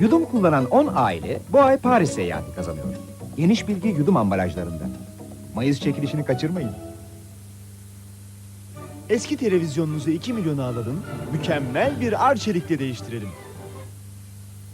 Yudum kullanan 10 aile bu ay Paris seyahati kazanıyor. Geniş bilgi yudum ambalajlarında. Mayıs çekilişini kaçırmayın. Eski televizyonunuzu 2 milyona alalım, mükemmel bir arçelikle değiştirelim.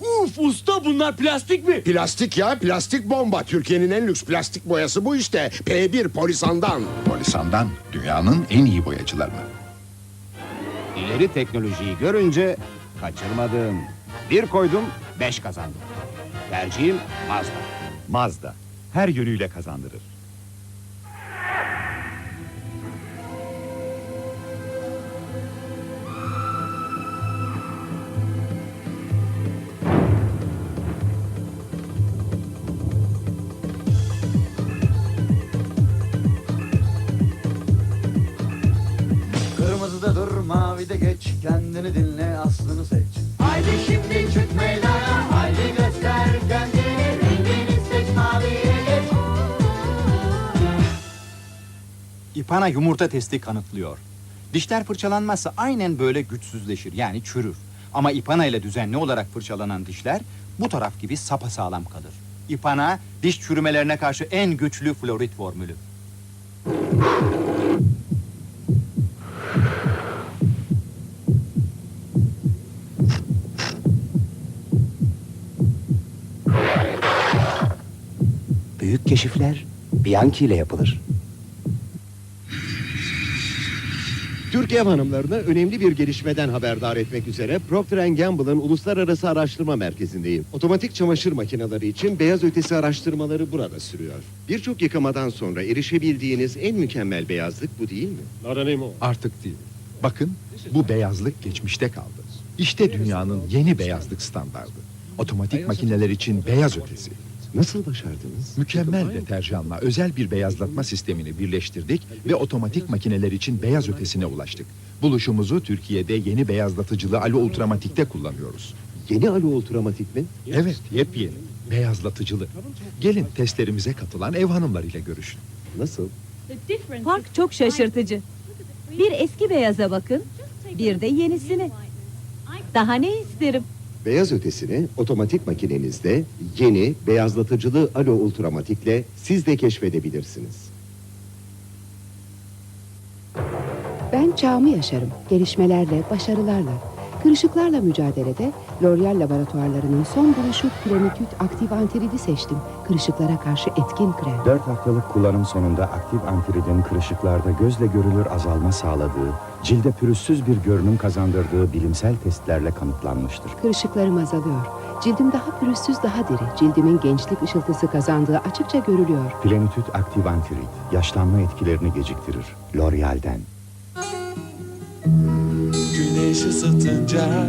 Uf usta bunlar plastik mi? Plastik ya, plastik bomba. Türkiye'nin en lüks plastik boyası bu işte. P1 Polisan'dan. Polisan'dan dünyanın en iyi boyacılarını. İleri teknolojiyi görünce kaçırmadım. Bir koydum, beş kazandım. Tercihim Mazda. Mazda her yönüyle kazandırır. Kendini dinle, aslını seç. Haydi şimdi çık meydana, haydi göster kendini, rengini seç maviye geç. İpana yumurta testi kanıtlıyor. Dişler fırçalanmazsa aynen böyle güçsüzleşir yani çürür. Ama ipana ile düzenli olarak fırçalanan dişler bu taraf gibi sapasağlam kalır. İpana diş çürümelerine karşı en güçlü florit formülü. Keşifler Bianchi ile yapılır. Türk ev hanımlarını önemli bir gelişmeden haberdar etmek üzere Procter Gamble'ın Uluslararası Araştırma Merkezi'ndeyim. Otomatik çamaşır makineleri için beyaz ötesi araştırmaları burada sürüyor. Birçok yıkamadan sonra erişebildiğiniz en mükemmel beyazlık bu değil mi? Artık değil. Bakın bu beyazlık geçmişte kaldı. İşte dünyanın yeni beyazlık standardı. Otomatik makineler için beyaz ötesi. Nasıl başardınız? Mükemmel deterjanla özel bir beyazlatma sistemini birleştirdik ve otomatik makineler için beyaz ötesine ulaştık. Buluşumuzu Türkiye'de yeni beyazlatıcılı Alo Ultramatik'te kullanıyoruz. Yeni Alo Ultramatik mi? Evet, yepyeni. Beyazlatıcılı. Gelin testlerimize katılan ev hanımlarıyla görüşün. Nasıl? Fark çok şaşırtıcı. Bir eski beyaza bakın, bir de yenisine. Daha ne isterim? Beyaz ötesini otomatik makinenizde yeni beyazlatıcılı Alo Ultramatik'le siz de keşfedebilirsiniz. Ben çağımı yaşarım. Gelişmelerle, başarılarla. Kırışıklarla mücadelede L'Oreal laboratuvarlarının son buluşu Plenitude Aktif Antiridi seçtim. Kırışıklara karşı etkin krem. 4 haftalık kullanım sonunda aktif antiridin kırışıklarda gözle görülür azalma sağladığı, cilde pürüzsüz bir görünüm kazandırdığı bilimsel testlerle kanıtlanmıştır. Kırışıklarım azalıyor. Cildim daha pürüzsüz, daha diri. Cildimin gençlik ışıltısı kazandığı açıkça görülüyor. Plenitude aktif antirid, yaşlanma etkilerini geciktirir. L'Oreal'den. Güneş ısıtınca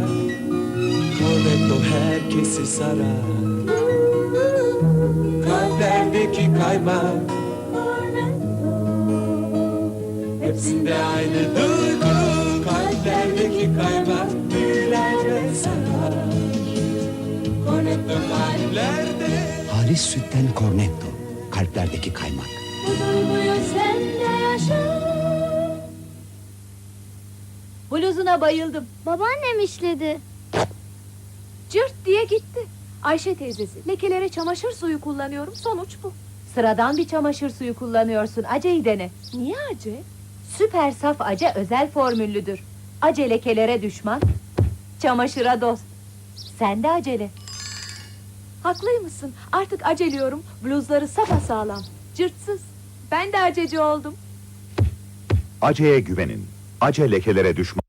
Cornetto herkesi sarar Kalplerdeki kaymak Hepsinde aynı duygu Kalplerdeki kaymak Büyüler ve sarar Cornetto kalplerde Halis sütten Cornetto, kalplerdeki kaymak. Bu duyguyu sen de yaşa. Bluzuna bayıldım. Babaannem işledi. Cırt diye gitti. Ayşe teyzesi, lekelere çamaşır suyu kullanıyorum, sonuç bu. Sıradan bir çamaşır suyu kullanıyorsun, aceyi dene. Niye ace? Süper saf ace özel formüllüdür. Ace lekelere düşman, çamaşıra dost. Sen de acele. Haklıymışsın, artık aceliyorum, bluzları sapasağlam, cırtsız. Ben de aceci oldum. Ace'ye güvenin. Ace lekelere düşman.